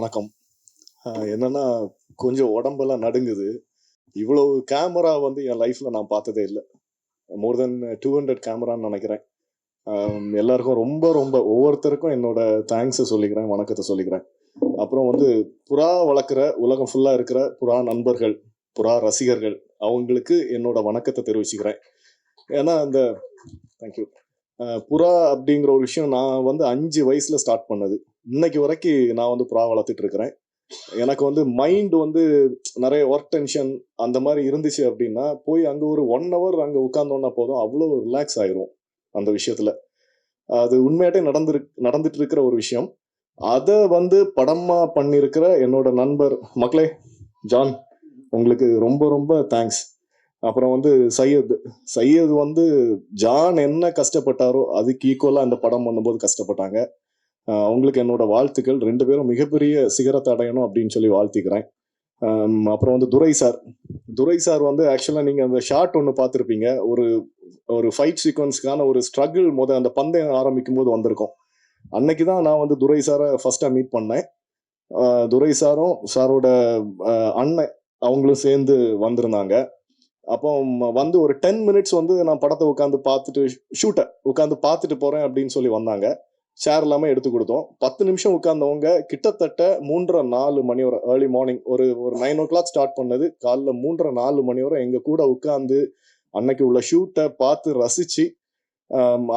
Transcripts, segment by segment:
வணக்கம். என்னன்னா கொஞ்சம் உடம்பெல்லாம் நடுங்குது. இவ்வளவு கேமரா வந்து என் லைஃப்ல நான் பார்த்ததே இல்லை. மோர் தென் டூ ஹண்ட்ரட் கேமரான்னு நினைக்கிறேன். எல்லாருக்கும் ரொம்ப ரொம்ப ஒவ்வொருத்தருக்கும் என்னோட தேங்க்ஸை சொல்லிக்கிறேன் வணக்கத்தை சொல்லிக்கிறேன். அப்புறம் வந்து புறா வளர்க்குற உலகம் ஃபுல்லாக இருக்கிற புறா நண்பர்கள் புறா ரசிகர்கள் அவங்களுக்கு என்னோட வணக்கத்தை தெரிவிச்சுக்கிறேன். ஏன்னா அந்த தேங்க்யூ புறா அப்படிங்கிற ஒரு விஷயம் நான் வந்து அஞ்சு வயசுல ஸ்டார்ட் பண்ணது. இன்னைக்கு வரைக்கும் நான் வந்து புறா வளர்த்துட்டு இருக்கிறேன். எனக்கு வந்து மைண்ட் வந்து நிறைய ஒர்க் டென்ஷன் அந்த மாதிரி இருந்துச்சு அப்படின்னா போய் அங்கே ஒரு ஒன் ஹவர் அங்கே உட்கார்ந்தோன்னா போதும் அவ்வளோ ரிலாக்ஸ் ஆயிரும் அந்த விஷயத்துல. அது உண்மையாட்டே நடந்துரு நடந்துட்டு இருக்கிற ஒரு விஷயம். அதை வந்து படமா பண்ணியிருக்கிற என்னோட நண்பர் மக்களே ஜான் உங்களுக்கு ரொம்ப ரொம்ப தேங்க்ஸ் அப்புறம் வந்து சையத். சையத் வந்து ஜான் என்ன கஷ்டப்பட்டாரோ அதுக்கு ஈக்குவலாக அந்த படம் பண்ணும்போது கஷ்டப்பட்டாங்க. அவங்களுக்கு என்னோட வாழ்த்துக்கள். ரெண்டு பேரும் மிகப்பெரிய சிகரத்தை அடையணும் அப்படின்னு சொல்லி வாழ்த்திக்கிறேன். அப்புறம் வந்து துரை சார். துரை சார் வந்து ஆக்சுவலாக நீங்கள் அந்த ஷார்ட் ஒன்று பார்த்துருப்பீங்க. ஒரு ஒரு ஃபைட் சீக்வன்ஸ்க்கான ஒரு ஸ்ட்ரகிள் முத அந்த பந்தயம் ஆரம்பிக்கும் போது வந்திருக்கும். அன்னைக்கு தான் நான் வந்து துரை சாரை ஃபர்ஸ்ட்டாக மீட் பண்ணேன். துரை சாரும் சாரோட அண்ணன் அவங்களும் சேர்ந்து வந்திருந்தாங்க. அப்போ வந்து ஒரு டென் மினிட்ஸ் வந்து நான் படத்தை உட்காந்து பார்த்துட்டு ஷூட்டை உட்காந்து பார்த்துட்டு போகிறேன் அப்படின்னு சொல்லி வந்தாங்க. ஷேர் எல்லாமே எடுத்து கொடுத்தோம். பத்து நிமிஷம் உட்கார்ந்தவங்க கிட்டத்தட்ட மூன்றரை நாலு மணி வரை ஏர்லி மார்னிங் ஒரு ஒரு நைன் ஓ கிளாக் ஸ்டார்ட் பண்ணது. காலைல மூன்றரை நாலு மணி வரை எங்கள் கூட உட்காந்து அன்னைக்கு உள்ள ஷூட்டை பார்த்து ரசிச்சு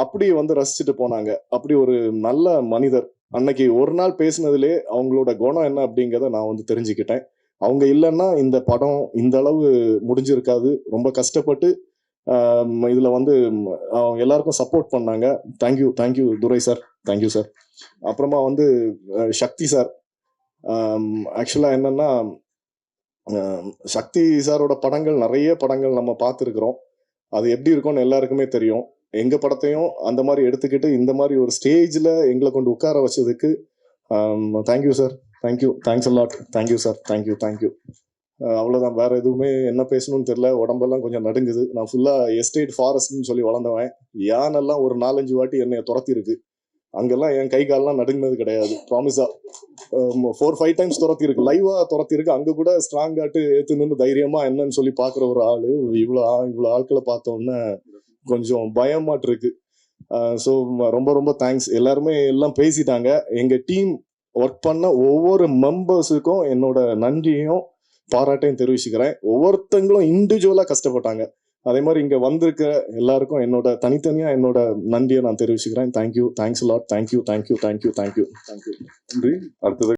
அப்படி வந்து ரசிச்சுட்டு போனாங்க. அப்படி ஒரு நல்ல மனிதர். அன்னைக்கு ஒரு நாள் பேசினதுலே அவங்களோட குணம் என்ன அப்படிங்கிறத நான் வந்து தெரிஞ்சுக்கிட்டேன். அவங்க இல்லைன்னா இந்த படம் இந்த அளவு முடிஞ்சிருக்காது. ரொம்ப கஷ்டப்பட்டு இதில் வந்து அவங்க எல்லாருக்கும் சப்போர்ட் பண்ணாங்க. Thank you thank you Durai sir thank you sir அப்புறமா வந்து சக்தி சார் ஆக்சுவலாக என்னன்னா சக்தி சாரோட படங்கள் நிறைய படங்கள் நம்ம பார்த்துருக்குறோம். அது எப்படி இருக்கும்னு எல்லாருக்குமே தெரியும். எங்கள் படத்தையும் அந்த மாதிரி எடுத்துக்கிட்டு இந்த மாதிரி ஒரு ஸ்டேஜில் எங்களை கொண்டு உட்கார வச்சதுக்கு thank you sir thank you thanks a lot thank you sir thank you thank you அவ்வளோதான் வேற எதுவுமே என்ன பேசணும்னு தெரியல. உடம்பெல்லாம் கொஞ்சம் நடுங்குது. நான் ஃபுல்லாக எஸ்டேட் ஃபாரஸ்ட்னு சொல்லி வளர்ந்தவன். யானெல்லாம் ஒரு நாலஞ்சு வாட்டி என்னை துரத்தி இருக்கு அங்கெல்லாம் என் கை கால்லாம் நடுங்கினது கிடையாது. ப்ராமிஸா ஃபோர் ஃபைவ் டைம்ஸ் துரத்திருக்கு. லைவா துரத்தி அங்க கூட ஸ்ட்ராங் ஆட்டு ஏத்து நின்று தைரியமா என்னன்னு சொல்லி பாக்குற ஒரு ஆளு. இவ்வளோ இவ்வளோ ஆட்களை பார்த்தோன்னே கொஞ்சம் பயமாட்டு இருக்கு ஸோ uh, ரொம்ப ரொம்ப தேங்க்ஸ் எல்லாருமே எல்லாம் பேசிட்டாங்க. எங்க டீம் ஒர்க் பண்ண ஒவ்வொரு மெம்பர்ஸுக்கும் என்னோட நன்றியும் பாராட்டையும் தெரிவிச்சுக்கிறேன். ஒவ்வொருத்தங்களும் இண்டிவிஜுவலாக கஷ்டப்பட்டாங்க. அதே மாதிரி இங்கே வந்திருக்க எல்லாருக்கும் என்னோட தனித்தனியாக என்னோட நன்றியை நான் தெரிவிச்சுக்கிறேன். Thank you thanks lot thank you thank you thank you thank you thank you நன்றி. அடுத்தது